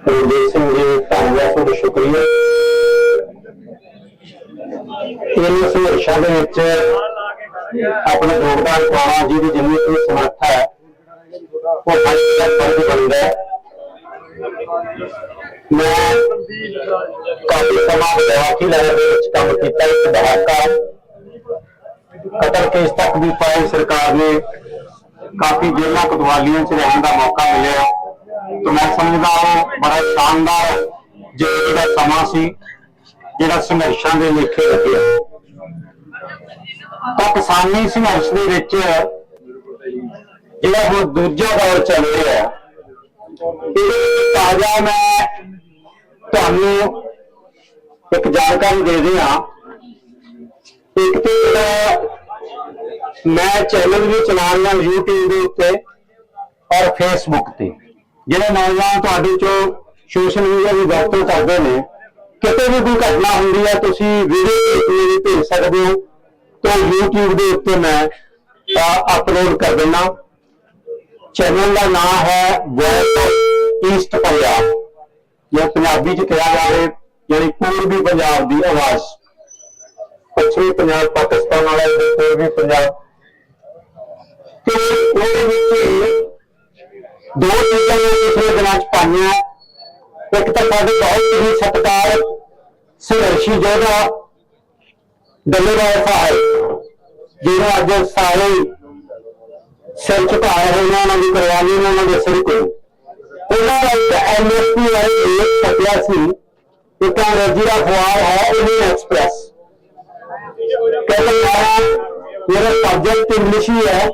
ਕੁਲਦੀਪ ਸਿੰਘ ਜੀ ਧੰਨਵਾਦ ਤੁਹਾਡਾ ਸ਼ੁਕਰੀਆ ਇਹਨਾਂ ਸੰਘਰਸ਼ਾਂ ਦੇ ਵਿੱਚ ਆਪਣਾ ਯੋਗਦਾਨ ਪਾਉਣਾ ਜਿਹਦੀ ਜਿੰਨੀ ਕੋਈ ਸਮਰੱਥਾ ਹੈ ਉਹ ਫਰਜ਼ ਦਾ ਫਰਜ਼ ਬਣਦਾ ਹੈ ਮੈਂ ਕਾਫੀ ਸਮਾਂ ਵਿਦਿਆਰਥੀ ਲੈਵਲ ਦੇ ਵਿੱਚ ਕੰਮ ਕੀਤਾ ਇੱਕ ਦਹਾਕਾ ਕਤਲ ਕੇਸ ਤੱਕ ਵੀ ਫਾਇਲ ਸਰਕਾਰ ਨੇ ਕਾਫੀ ਜੇਲ੍ਹਾਂ ਕਤਵਾਲੀਆਂ 'ਚ ਰਹਿਣ ਦਾ ਮੌਕਾ ਮਿਲਿਆ ਤਾਂ ਮੈਂ ਸਮਝਦਾ ਉਹ ਬੜਾ ਸ਼ਾਨਦਾਰ ਜੇਲ੍ਹ ਸਮਾਂ ਸੀ, ਜਿਹੜਾ ਸੰਘਰਸ਼ਾਂ ਦੇ ਲੇਖੇ ਰੱਖਿਆ ਤਾਂ ਕਿਸਾਨੀ ਸੰਘਰਸ਼ ਦੇ ਵਿੱਚ ਜਿਹੜਾ ਹੁਣ ਦੂਜਾ ਦੌਰ ਚੱਲ ਰਿਹਾ ਹੈ ਇਹਦੇ ਤਾਜ਼ਾ ਮੈਂ ਤੁਹਾਨੂੰ ਇੱਕ ਜਾਣਕਾਰੀ ਦੇ ਦਿਆਂ ਇੱਕ ਤੇ ਜਿਹੜਾ ਮੈਂ ਚੈਨਲ ਵੀ ਚਲਾ ਰਿਹਾ YouTube ਦੇ ਉੱਤੇ ਔਰ Facebook ਤੇ। ਜਿਹੜੇ ਨੌਜਵਾਨ ਤੁਹਾਡੇ ਚੋਂ ਸੋਸ਼ਲ ਮੀਡੀਆ ਦੀ ਵਰਤੋਂ ਕਰਦੇ ਨੇ, ਕਿਤੇ ਵੀ ਕੋਈ ਘਟਨਾ ਹੁੰਦੀ ਹੈ, ਤੁਸੀਂ ਵੀਡੀਓ ਮੇਰੀ ਭੇਜ ਸਕਦੇ ਹੋ। ਤਾਂ YouTube ਦੇ ਉੱਤੇ ਮੈਂ ਅਪਲੋਡ ਕਰ ਦਿੰਦਾ। ਚੈਨਲ ਦਾ ਨਾਮ ਹੈ ਵੌਇਸ ਈਸਟ ਪੰਜਾਬ ਜੋ ਪੰਜਾਬੀ ਚ ਕਿਹਾ ਜਾਵੇ ਜਿਹੜੀ ਪੂਰਬੀ ਪੰਜਾਬ ਦੀ ਆਵਾਜ਼। ਪੱਛਮੀ ਪੰਜਾਬ, ਪਾਕਿਸਤਾਨ ਵਾਲਾ ਪੂਰਬੀ ਪੰਜਾਬ। ਤੇ ਉਹਦੇ ਵਿੱਚ ਦੋ ਚੀਜ਼ਾਂ ਮੈਂ ਪਿਛਲੇ ਦਿਨਾਂ ਚ ਪਾਈਆਂ ਇੱਕ ਤਾਂ ਸਾਡੇ ਬਹੁਤ ਹੀ ਸਤਿਕਾਰ ਸੰਘਰਸ਼ੀ ਯੋਧਾ ਦਲੇਵਾਲ ਸਾਹਿਬ ਜਿਹਨੂੰ ਅੱਜ ਸਾਰੇ ਸਿਰ ਝੁਕਾਏ ਹੋਏ ਨੇ ਉਹਨਾਂ ਦੀ ਕੁਰਬਾਨੀ ਨੇ ਉਹਨਾਂ ਦੇ ਸਿਰ ਤੇ ਉਹਨਾਂ ਦਾ ਇੱਕ ਐਮਐਸਪੀ ਵਾਲੇ ਇੱਕ ਸੱਤਿਆ ਸੀ ਇੱਕ ਅੰਗਰੇਜ਼ੀ ਦਾ ਅਖਬਾਰ ਹੈ ਇੰਡੀਅਨ ਐਕਸਪ੍ਰੈਸ ਕਹਿੰਦੇ ਮੇਰਾ ਮੇਰਾ ਸਬਜੈਕਟ ਇੰਗਲਿਸ਼ ਹੀ ਹੈ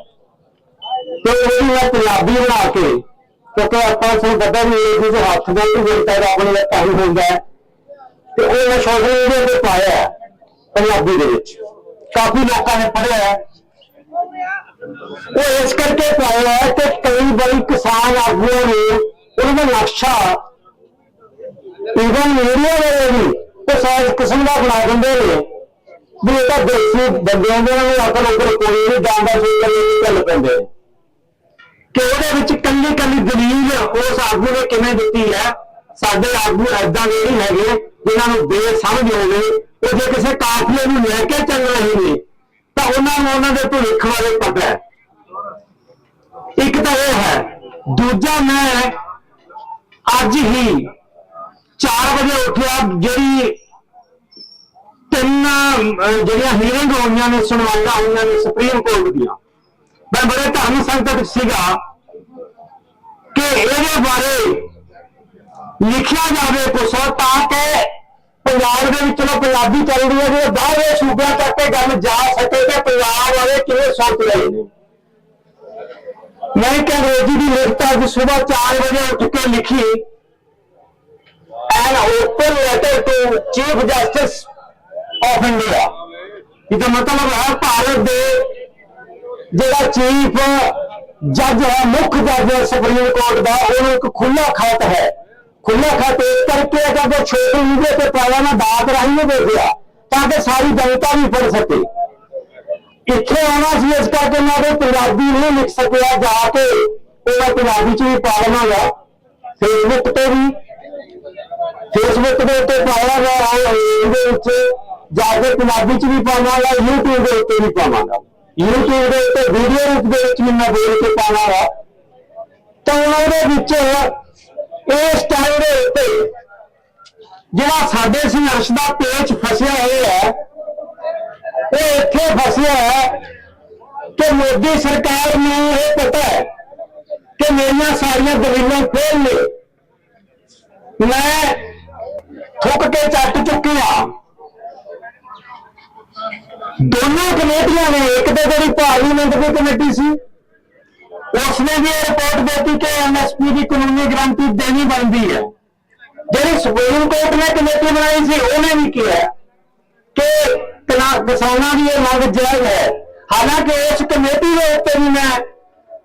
ਤੇ ਉਹਦੀ ਮੈਂ ਪੰਜਾਬੀ ਬਣਾ ਕੇ ਕਿਉਂਕਿ ਆਪਾਂ ਨੂੰ ਪਤਾ ਵੀ ਇਹ ਜਿਹੇ ਹੱਥ ਦਾ ਵੀ ਮਿਲਦਾ ਆਪਣੇ ਦਾ ਹੁੰਦਾ ਹੈ। ਤੇ ਉਹ ਮੈਂ ਸੋਸ਼ਲ ਮੀਡੀਆ ਤੇ ਪਾਇਆ ਹੈ, ਪੰਜਾਬੀ ਦੇ ਵਿੱਚ। ਕਾਫੀ ਲੋਕਾਂ ਨੇ ਪੜ੍ਹਿਆ ਹੈ। ਉਹ ਇਸ ਕਰਕੇ ਪਾਇਆ ਹੈ ਕਿ ਕਈ ਵਾਰੀ ਕਿਸਾਨ ਆਗੂਆਂ ਨੇ ਉਹਨਾਂ ਦਾ ਨਕਸ਼ਾ ਇਵਨ ਮੀਡੀਆ ਵਾਲੇ ਵੀ ਉਹ ਸਾਇਦ ਕਿਸਮ ਦਾ ਬਣਾ ਦਿੰਦੇ ਨੇ। ਵੀ ਇਹ ਤਾਂ ਦੇਸੀ ਬੰਦਿਆਂ ਦੇ ਨਾਲ ਅਕਲ ਉੱਪਰ ਕੋਈ ਨਹੀਂ ਜਾਂਦਾ ਸੀ ਕੱਲੇ ਚੱਲ ਪੈਂਦੇ ਨੇ ਕਿ ਉਹਦੇ ਵਿੱਚ ਕੱਲੀ ਕੱਲੀ ਦਲੀਲ ਉਸ ਆਗੂ ਨੇ ਕਿਵੇਂ ਦਿੱਤੀ ਹੈ? ਸਾਡੇ ਆਗੂ ਐਦਾਂ ਦੇ ਨਹੀਂ ਹੈਗੇ, ਜਿਨ੍ਹਾਂ ਨੂੰ ਬੇ ਬੇਸਮਝ ਹੋਵੇ, ਉਹ ਜੇ ਕਿਸੇ ਕਾਫਲੇ ਨੂੰ ਲੈ ਕੇ ਚੱਲ ਰਹੇ ਨੇ, ਤਾਂ ਉਹਨਾਂ ਨੂੰ ਉਹਨਾਂ ਦੇ ਭਵਿੱਖ ਬਾਰੇ ਪਤਾ ਹੈ। ਇੱਕ ਤਾਂ ਇਹ ਹੈ, ਦੂਜਾ ਮੈਂ ਅੱਜ ਹੀ 4 ਵਜੇ ਉੱਠਿਆ, ਜਿਹੜੀ ਤਿੰਨ ਜਿਹੜੀਆਂ ਹੀਰਿੰਗ ਹੋਈਆਂ ਨੇ, ਸੁਣਵਾਈਆਂ ਹੋਈਆਂ ਨੇ ਸੁਪਰੀਮ ਕੋਰਟ ਦੀਆਂ। ਮੈਂ ਬੜੇ ਧਰਮ ਸੰਕਟ ਸੀਗਾ ਕਿ ਇਹਦੇ ਬਾਰੇ ਲਿਖਿਆ ਜਾਵੇ ਕੁਛ ਤਾਂ ਕਿ ਪੰਜਾਬ ਦੇ ਵਿੱਚ ਚਲੋ ਪੰਜਾਬੀ ਚੱਲਦੀ ਹੈ ਜੇ ਬਾਹਰਲੇ ਸੂਬਿਆਂ ਤੱਕ ਇਹ ਗੱਲ ਜਾ ਸਕੇ ਕਿ ਪੰਜਾਬ ਵਾਲੇ ਕਿਵੇਂ ਸੋਚ ਰਹੇ ਨੇ ਮੈਂ ਇੱਕ ਅੰਗਰੇਜ਼ੀ ਦੀ ਲਿਖਤ ਅੱਜ ਸਵੇਰ 4 ਵਜੇ ਉੱਠ ਕੇ ਲਿਖੀ an open letter to chief justice of india ਇਹਦਾ ਮਤਲਬ ਹੈ ਭਾਰਤ ਦੇ ਜਿਹੜਾ ਚੀਫ ਜੱਜ ਹੈ, ਮੁੱਖ ਜੱਜ ਹੈ ਸੁਪਰੀਮ ਕੋਰਟ ਦਾ, ਉਹਨੂੰ ਇੱਕ ਖੁੱਲਾ ਖਤ ਹੈ। ਖੁੱਲਾ ਖਤ ਇਸ ਕਰਕੇ ਹੈ ਕਿ ਉਹ ਛੋਟੇ ਮੀਡੀਆ ਤੇ ਪਾਇਆ ਨਾ, ਦਾਤ ਰਾਹੀਂ ਉਹ ਦੇਖਿਆ, ਤਾਂ ਕਿ ਸਾਰੀ ਜਨਤਾ ਵੀ ਪੜ ਸਕੇ। ਇੱਥੇ ਆਉਣਾ ਸੀ, ਇਸ ਕਰਕੇ ਮੈਂ ਉਹ ਪੰਜਾਬੀ ਨਹੀਂ ਲਿਖ ਸਕਿਆ, ਜਾ ਕੇ ਉਹ ਪੰਜਾਬੀ ਚ ਵੀ ਪਾ ਲਵਾਂਗਾ। ਫੇਸਬੁੱਕ ਤੇ ਵੀ। ਫੇਸਬੁੱਕ ਦੇ ਉੱਤੇ ਪਾਵਾਂਗਾ ਗਿਆ ਵਿੱਚ ਜਾ ਕੇ ਪੰਜਾਬੀ ਚ ਵੀ ਪਾਵਾਂਗਾ, YouTube ਦੇ ਉੱਤੇ ਵੀ ਪਾਵਾਂਗਾ। YouTube ਦੇ ਉੱਤੇ ਵੀਡੀਓ ਰੂਪ ਦੇ ਵਿੱਚ ਵੀ ਮੈਂ ਬੋਲ ਕੇ ਪਾਵਾਂਗਾ ਤਾਂ ਉਹਦੇ ਵਿੱਚ ਇਸ ਟਾਈਮ ਦੇ ਉੱਤੇ ਜਿਹੜਾ ਸਾਡੇ ਸੰਘਰਸ਼ ਦਾ ਪੇਚ ਫਸਿਆ ਹੋਇਆ ਹੈ, ਉਹ ਇੱਥੇ ਫਸਿਆ ਹੈ ਕਿ ਮੋਦੀ ਸਰਕਾਰ ਨੂੰ ਇਹ ਪਤਾ ਹੈ ਕਿ ਮੇਰੀਆਂ ਸਾਰੀਆਂ ਦਲੀਲਾਂ ਫੇਲ ਨੇ ਮੈਂ ਥੁੱਕ ਕੇ ਚੱਟ ਚੁੱਕੀ ਆ ਦੋਨੋਂ ਕਮੇਟੀਆਂ ਨੇ, ਇੱਕ ਤਾਂ ਜਿਹੜੀ ਪਾਰਲੀਮੈਂਟ ਦੀ ਕਮੇਟੀ ਸੀ, ਉਸਨੇ ਵੀ ਇਹ ਰਿਪੋਰਟ ਦਿੱਤੀ ਕਿ ਐਮਐਸਪੀ ਦੀ ਕਾਨੂੰਨੀ ਗਰੰਟੀ ਦੇਣੀ ਬਣਦੀ ਹੈ। ਜਿਹੜੀ ਸੁਪਰੀਮ ਕੋਰਟ ਨੇ ਕਮੇਟੀ ਬਣਾਈ ਸੀ, ਉਹਨੇ ਵੀ ਕਿਹਾ ਕਿ ਕਿਸਾਨਾਂ ਦੀ ਇਹ ਮੰਗ ਜਾਇਜ਼ ਹੈ। ਹਾਲਾਂਕਿ ਇਸ ਕਮੇਟੀ ਦੇ ਉੱਤੇ ਵੀ ਮੈਂ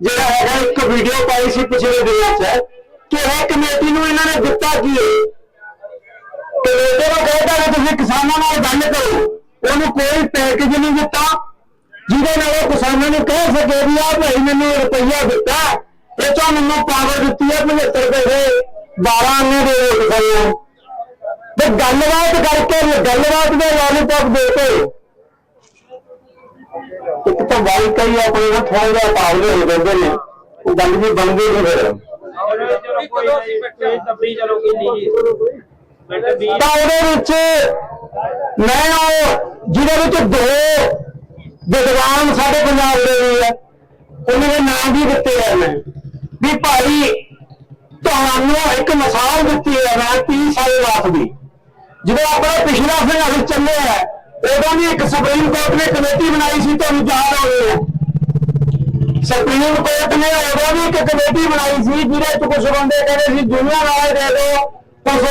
ਜਿਹੜਾ ਹੈਗਾ, ਇੱਕ ਵੀਡੀਓ ਪਾਈ ਸੀ ਪਿਛਲੇ ਦਿਨਾਂ 'ਚ ਕਿ ਇਹ ਕਮੇਟੀ ਨੂੰ ਇਹਨਾਂ ਨੇ ਦਿੱਤਾ ਕੀ ਹੈ ਕਿ ਨੂੰ ਕਹਿੰਦਾ ਕਿ ਤੁਸੀਂ ਕਿਸਾਨਾਂ ਨਾਲ ਗੱਲ ਕਰੋ, ਉਹਨੂੰ ਕੋਈ ਪੈਕੇਜ ਨਹੀਂ ਦਿੱਤਾ, ਜਿਹਦੇ ਨਾਲ ਉਹ ਕਿਸਾਨਾਂ ਨੂੰ ਕਹਿ ਸਕੇ ਵੀ ਆ ਭਾਈ ਮੈਨੂੰ ਰੁਪਈਆ ਦਿੱਤਾ ਇਹ ਚੋਂ ਮੈਨੂੰ ਪਾਵਰ ਦਿੱਤੀ ਹੈ 75 ਪੈਸੇ 12 ਨੇ ਦੇ ਵੋਟ ਤੇ ਗੱਲਬਾਤ ਕਰਕੇ ਗੱਲਬਾਤ ਦੇ ਲਾਲੀਪੌਪ ਦੇ ਕੇ। ਇੱਕ ਤਾਂ ਵਾਈ ਕਈ ਆਪਣੇ ਨਾਲ ਥੋੜਾ ਜਿਹਾ ਪਾਵਲੇ ਹੋ ਜਾਂਦੇ ਨੇ, ਉਹ ਗੱਲ ਵੀ ਬਣਦੀ ਨਹੀਂ ਫਿਰ। ਤਾਂ ਉਹਦੇ ਵਿੱਚ ਮੈਂ ਉਹ ਜਿਹਦੇ ਵਿੱਚ ਦੋ ਵਿਦਵਾਨ ਸਾਡੇ ਪੰਜਾਬ ਦੇ ਵੀ ਹੈ ਉਹਨਾਂ ਦੇ ਨਾਮ ਵੀ ਦਿੱਤੇ ਆ ਮੈਂ। ਵੀ ਭਾਈ ਤੁਹਾਨੂੰ ਇੱਕ ਮਿਸਾਲ ਦਿੱਤੀ ਹੈ ਮੈਂ 30 ਸਾਲ ਬਾਅਦ ਦੀ। ਜਦੋਂ ਆਪਣਾ ਪਿਛਲਾ ਫਿਲਹਾਲ ਚੱਲਿਆ ਹੈ, ਉਦੋਂ ਵੀ ਇੱਕ ਸੁਪਰੀਮ ਕੋਰਟ ਨੇ ਕਮੇਟੀ ਬਣਾਈ ਸੀ ਤੁਹਾਨੂੰ ਯਾਦ ਹੋਵੇ। ਸੁਪਰੀਮ ਕੋਰਟ ਨੇ ਉਦੋਂ ਵੀ ਇੱਕ ਕਮੇਟੀ ਬਣਾਈ ਸੀ ਜਿਹਦੇ ਚ ਕੁਝ ਬੰਦੇ ਕਹਿੰਦੇ ਸੀ ਦੁਨੀਆ ਨਾਲ ਦੇ ਦੋ ਕੁਝ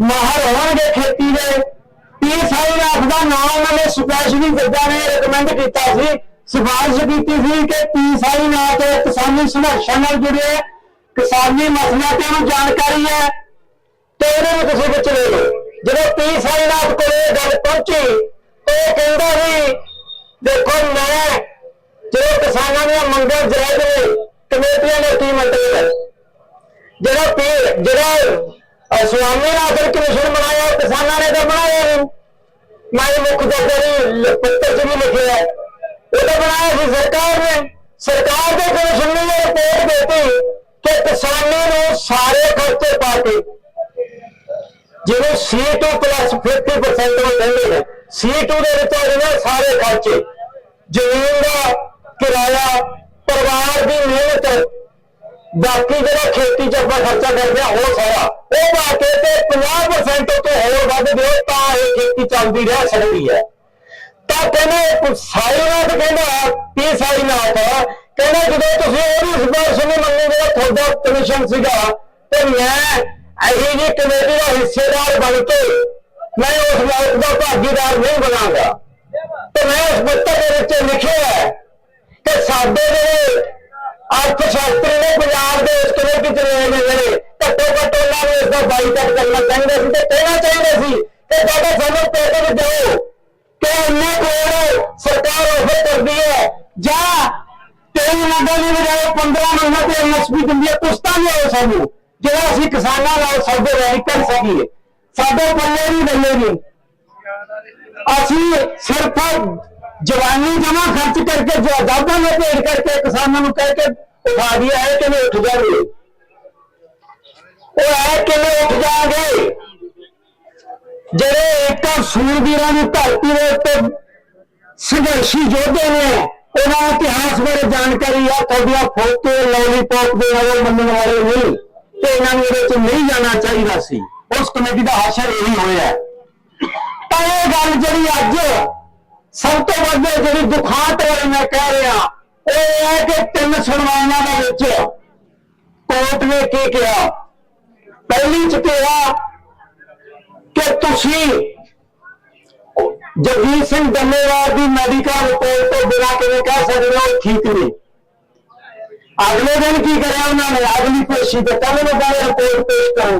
ਮਾਹਰ ਹੋਣਗੇ ਖੇਤੀ ਦੇ। ਇਹ ਸਾਈ ਰਾਤ ਦਾ ਨਾਮ ਉਹਨਾਂ ਨੇ ਸੁਪੈਸ਼ਲੀ ਜੱਜਾਂ ਨੇ ਰეკਮੈਂਡ ਕੀਤਾ ਸੀ। ਸਿਫਾਰਿਸ਼ ਕੀਤੀ ਸੀ ਕਿ ਟੀ ਸਾਈ ਨਾਂ ਕਿਸਾਨੀ ਸੰਘਰਸ਼ਾਂ ਨਾਲ ਜੁੜੇ ਕਿਸਾਨੀ ਮਸਲਿਆਂ ਤੇ ਉਹਨੂੰ ਜਾਣਕਾਰੀ ਹੈ। ਤੇ ਉਹਨਾਂ ਨੂੰ ਤੁਸੀਂ ਵਿੱਚ ਲੈ ਲਓ ਜਦੋਂ ਟੀ ਸਾਈ ਰਾਤ ਕੋਲੇ ਇਹ ਗੱਲ ਪਹੁੰਚੀ ਉਹ ਕਹਿੰਦਾ ਵੀ, ਦੇਖੋ ਮੈਂ ਜਦੋਂ ਕਿਸਾਨਾਂ ਦੀਆਂ ਮੰਗਾਂ ਜਾਇਜ਼ ਨੇ ਕਮੇਟੀਆਂ ਨੇ ਕੀ ਮੰਤਰੀ ਹੈ ਜਦੋਂ ਪੇ ਜਿਹੜਾ ਸੁਆਮੀ ਨਾਥਨ ਕਮਿਸ਼ਨ ਬਣਾਇਆ ਉਹ ਕਿਸਾਨਾਂ ਨੇ ਤਾਂ ਬਣਾਇਆ ਨਹੀਂ ਮੈਂ ਮੁੱਖ ਜੱਜਰੀ ਪੱਤਰ ਚ ਵੀ ਲਿਖਿਆ ਹੈ। ਬਣਾਇਆ ਸੀ ਸਰਕਾਰ ਨੇ। ਸਰਕਾਰ ਦੇ ਕਮਿਸ਼ਨ ਨੇ ਰਿਪੋਰਟ ਦਿੱਤੀ ਕਿ ਕਿਸਾਨਾਂ ਨੂੰ ਸਾਰੇ ਖਰਚੇ ਪਾ ਕੇ ਜਿਹਨੂੰ C2 plus 50% ਉਹ ਕਹਿੰਦੇ ਨੇ C2 ਦੇ ਵਿੱਚ ਆ ਜਾਂਦੇ ਸਾਰੇ ਖਰਚੇ। ਜ਼ਮੀਨ ਦਾ ਕਿਰਾਇਆ, ਪਰਿਵਾਰ ਦੀ ਮਿਹਨਤ ਬਾਕੀ ਜਿਹੜਾ ਖੇਤੀ ਚ ਆਪਾਂ ਖਰਚਾ ਕਰਦੇ ਆ, ਉਹ ਸਾਰਾ। ਉਹ ਪਾ ਕੇ ਤੇ 50% ਤੋਂ ਹੋਰ ਵੱਧ ਦਿਓ ਤਾਂ ਇਹ ਖੇਤੀ ਚੱਲਦੀ ਰਹਿ ਸਕਦੀ ਹੈ। ਤਾਂ ਕਹਿੰਦੇ ਸਾਈਨਾਥ ਕਹਿੰਦਾ ਕੀ ਸਾਈਨਾਥ ਕਹਿੰਦਾ ਜਦੋਂ ਤੁਸੀਂ ਉਹਦੀ ਸਿਫਾਰਿਸ਼ ਨਹੀਂ ਮੰਨੀ ਜਿਹੜਾ ਤੁਹਾਡਾ ਕਮਿਸ਼ਨ ਸੀਗਾ। ਤੇ ਮੈਂ ਅਹੀ ਜੀ ਕਮੇਟੀ ਦਾ ਹਿੱਸੇਦਾਰ ਬਣ ਕੇ ਮੈਂ ਉਸ ਮੌਤ ਦਾ ਭਾਗੀਦਾਰ ਨਹੀਂ ਬਣਾਂਗਾ। ਤੇ ਮੈਂ ਉਸ ਪੱਤਰ ਦੇ ਵਿੱਚ ਲਿਖਿਆ ਹੈ ਕਿ ਸਾਡੇ ਜਿਹੜੇ ਅਰਥ ਸ਼ਾਸਤਰੀ ਨੇ ਪੰਜਾਬ ਦੇ ਇਸ ਕਮੇਟੀ ਚ ਰਹੇ ਨੇ? ਜਿਹੜੇ ਘੱਟੋ ਘੱਟ ਉਹਨਾਂ ਨੂੰ ਇਸ ਦਾ ਬਾਈਕਾਟ ਕਰਨਾ ਚਾਹੀਦਾ ਸੀ ਤੇ ਕਹਿਣਾ ਚਾਹੀਦਾ ਸੀ ਕਿ ਜਦੋਂ ਸਾਨੂੰ ਪੈਕੇਜ ਦਿਓ ਕਿ ਇੰਨੇ ਕਰੋੜ ਸਰਕਾਰ ਆਫਰ ਕਰਦੀ ਹੈ। ਜਾਂ ਤਿੰਨ ਮਹੀਨੇ ਦੀ ਬਜਾਏ 15 ਮਹੀਨੇ ਤੇ ਐਮਐਸਪੀ ਦਿੰਦੀ ਹੈ ਕੁਛ ਤਾਂ ਲਿਆਓ ਸਾਨੂੰ, ਜਿਹੜਾ ਅਸੀਂ ਕਿਸਾਨਾਂ ਨਾਲ ਸੌਦੇ ਨਹੀਂ ਕਰ ਸਕੀਏ ਸਾਡੇ ਪੱਲੇ ਨਹੀਂ ਬੱਲੇ ਨਹੀਂ ਅਸੀਂ ਸਿਰਫ ਜਵਾਨੀ ਜਮਾ ਖਰਚ ਕਰਕੇ ਜਾਇਦਾਦਾਂ ਨੂੰ ਭੇਜ ਕਰਕੇ ਕਿਸਾਨਾਂ ਨੂੰ ਕਹਿ ਕੇ ਉਠਾ ਦਿਆ ਹੈ ਕਿ ਉੱਠ ਜਾਣਗੇ ਉਹ ਹੈ ਕਿ ਉੱਠ ਜਾਣਗੇ ਜਿਹੜੇ ਇੱਕ ਸੂਰਬੀਰਾਂ ਦੀ ਧਰਤੀ ਦੇ ਉੱਤੇ ਸੰਘਰਸ਼ੀ ਯੋਧੇ ਨੇ, ਉਹਨਾਂ ਇਤਿਹਾਸ ਬਾਰੇ ਜਾਣਕਾਰੀ ਆ, ਤੁਹਾਡੀਆਂ ਫੋਟੋ ਲੋਲੀਪੌਪ ਦੇ ਨਾਲ ਮੰਨਣ ਵਾਲੇ ਨਹੀਂ ਤੇ ਇਹਨਾਂ ਨੂੰ ਇਹਦੇ ਚ ਨਹੀਂ ਜਾਣਾ ਚਾਹੀਦਾ ਸੀ। ਉਸ ਕਮੇਟੀ ਦਾ ਹਾਸ਼ਰ ਇਹੀ ਹੋਇਆ। ਤਾਂ ਇਹ ਗੱਲ ਜਿਹੜੀ ਅੱਜ ਸਭ ਤੋਂ ਵੱਧ ਜਿਹੜੀ ਦੁਖਾਂਤ ਵਾਲੀ ਮੈਂ ਕਹਿ ਰਿਹਾ, ਉਹ ਇਹ ਹੈ ਕਿ ਤਿੰਨ ਸੁਣਵਾਈਆਂ ਦੇ ਵਿੱਚ ਕੋਰਟ ਨੇ ਕੀ ਕਿਹਾ? ਪਹਿਲੀ ਚ ਕਿਹਾ ਕਿ ਤੁਸੀਂ ਜਗਜੀਤ ਸਿੰਘ ਡੱਲੇਵਾਲ ਦੀ ਮੈਡੀਕਲ ਰਿਪੋਰਟ ਤੋਂ ਬਿਨਾਂ ਕਿਵੇਂ ਕਹਿ ਸਕਦੇ ਹੋ, ਠੀਕ ਨਹੀਂ। ਅਗਲੇ ਦਿਨ ਕੀ ਕਰਿਆ ਉਹਨਾਂ ਨੇ? ਅਗਲੀ ਪੇਸ਼ੀ ਤੇ ਕੱਲ ਨੂੰ ਕਹਿੰਦੇ ਰਿਪੋਰਟ ਪੇਸ਼ ਕਰੋ।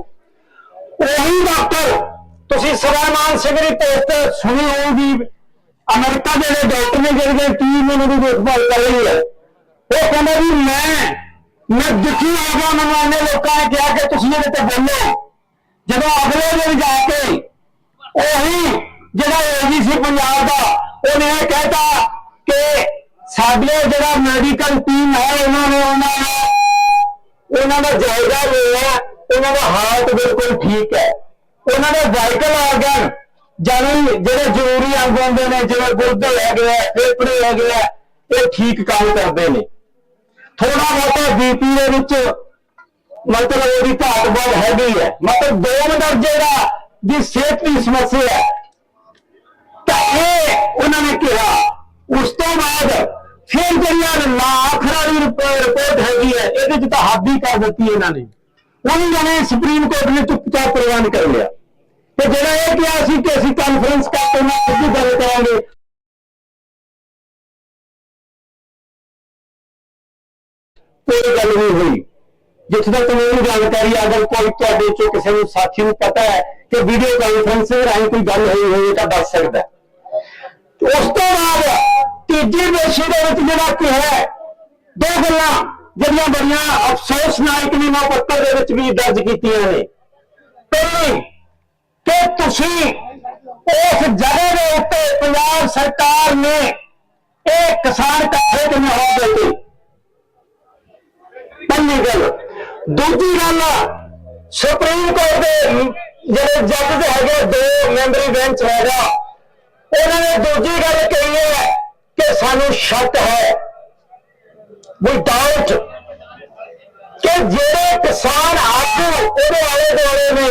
ਉਹੀ ਡਾਕਟਰ ਤੁਸੀਂ ਸਵਾਮਾਨ ਸਿੰਘ ਦੀ ਪੋਸਟ ਸੁਣੀ ਹੋਊਗੀ। ਅਮਰੀਕਾ ਦੇ ਜਿਹੜੇ ਡਾਕਟਰ ਨੇ ਜਿਹੜੇ ਟੀਮ ਨੇ ਉਹਦੀ ਦੇਖਭਾਲ ਕਰ ਰਹੀ ਹੈ। ਉਹ ਕਹਿੰਦੇ ਵੀ ਮੈਂ ਮੈਂ ਦੁਖੀ ਹੋ ਗਿਆ, ਮੈਨੂੰ ਉਹਨੇ ਲੋਕਾਂ ਨੇ ਕਿਹਾ ਕਿ ਤੁਸੀਂ ਇਹਦੇ ਤੇ ਬੋਲੋ। ਜਦੋਂ ਅਗਲੇ ਦਿਨ ਜਾ ਕੇ ਉਹੀ ਜਿਹੜਾ ਏਜੀਸੀ ਪੰਜਾਬ ਦਾ, ਉਹਨੇ ਇਹ ਕਹਿਤਾ ਕਿ ਸਾਡੇ ਜਿਹੜਾ ਮੈਡੀਕਲ ਟੀਮ ਹੈ, ਉਹਨਾਂ ਨੇ ਉਹਨਾਂ ਨੇ ਉਹਨਾਂ ਦਾ ਜਾਇਜ਼ਾ ਲਿਆ ਉਹਨਾਂ ਦਾ ਹਾਲਤ ਬਿਲਕੁਲ ਠੀਕ ਹੈ। ਉਹਨਾਂ ਦਾ ਵਾਈਟਲ ਆਰਗਨ ਜਾਨੀ ਜਿਹੜੇ ਜ਼ਰੂਰੀ ਅੰਗ ਹੁੰਦੇ ਨੇ, ਜਿਵੇਂ ਗੁਰਦੇ ਹੈਗੇ ਆ ਫੇਫੜੇ ਹੈਗੇ ਆ, ਇਹ ਠੀਕ ਕੰਮ ਕਰਦੇ ਨੇ। ਥੋੜਾ ਬਹੁਤਾ ਬੀਪੀ ਦੇ ਵਿੱਚ ਮਤਲਬ ਉਹਦੀ ਘਾਟ ਬਹੁਤ ਹੈਗੀ ਹੈ ਮਤਲਬ ਦੋ ਦਰਜੇ ਦਾ ਦੀ ਸਿਹਤ ਦੀ ਸਮੱਸਿਆ ਹੈ ਤਾਂ ਇਹ ਉਹਨਾਂ ਨੇ ਕਿਹਾ। ਉਸ ਤੋਂ ਬਾਅਦ ਫਿਰ ਜਿਹੜੀਆਂ ਨਾ ਆਖਰਾਂ ਦੀ ਰਿਪੋਰਟ ਹੈਗੀ ਹੈ ਇਹਦੇ ਚ ਤਾਂ ਹੱਦ ਹੀ ਕਰ ਦਿੱਤੀ ਇਹਨਾਂ ਨੇ। ਉਹਨੂੰ ਜਾਨੇ ਸੁਪਰੀਮ ਕੋਰਟ ਨੇ ਚੁੱਪਚਾਪ ਪ੍ਰਵਾਨ ਕਰ ਲਿਆ। ਤੇ ਜਿਹੜਾ ਇਹ ਕਿਹਾ ਸੀ ਕਿ ਅਸੀਂ ਕਾਨਫਰੰਸ ਕਰਕੇ ਨਾ ਸਿੱਧੀ ਗੱਲ ਕਰਾਂਗੇ। ਕੋਈ ਗੱਲ ਨਹੀਂ ਹੋਈ। ਜਿੱਥੇ ਤੱਕ ਮੈਨੂੰ ਜਾਣਕਾਰੀ ਅਗਰ ਕੋਈ ਤੁਹਾਡੇ ਚੋਂ ਕਿਸੇ ਨੂੰ ਸਾਥੀ ਨੂੰ ਪਤਾ ਹੈ ਕਿ ਵੀਡੀਓ ਕਾਨਫਰੰਸ ਰਾਹੀਂ ਕੋਈ ਗੱਲ ਹੋਈ ਹੋਵੇ ਤਾਂ ਦੱਸ ਸਕਦਾ ਉਸ ਤੋਂ ਬਾਅਦ ਤੀਜੀ ਪੇਸ਼ੀ ਦੇ ਵਿੱਚ ਜਿਹੜਾ ਕਿਹਾ ਦੋ ਗੱਲਾਂ ਜਿਹੜੀਆਂ ਬੜੀਆਂ ਅਫਸੋਸਨਾਕ ਨੇ ਮੈਂ ਪੱਤਰ ਦੇ ਵਿੱਚ ਵੀ ਦਰਜ ਕੀਤੀਆਂ ਨੇ। ਪਹਿਲੀ ਕਿ ਤੁਸੀਂ ਉਸ ਜਗ੍ਹਾ ਦੇ ਉੱਤੇ ਪੰਜਾਬ ਸਰਕਾਰ ਨੇ ਇਹ ਕਿਸਾਨ ਇਕੱਠੇ ਕਿਵੇਂ ਹੋ ਗਏ ਪਹਿਲੀ ਗੱਲ। ਦੂਜੀ ਗੱਲ, ਸੁਪਰੀਮ ਕੋਰਟ ਦੇ ਜਿਹੜੇ ਜੱਜ ਦੇ ਹੈਗੇ, ਦੋ ਮੈਂਬਰੀ ਬੈਂਚ ਹੈਗਾ। ਉਹਨਾਂ ਨੇ ਦੂਜੀ ਗੱਲ ਕਹੀ ਹੈ ਕਿ ਸਾਨੂੰ ਸ਼ੱਕ ਹੈ ਵੀ ਡਾਊਟ ਕਿ ਜਿਹੜੇ ਕਿਸਾਨ ਆਗੂ ਉਹਦੇ ਆਲੇ ਦੁਆਲੇ ਨੇ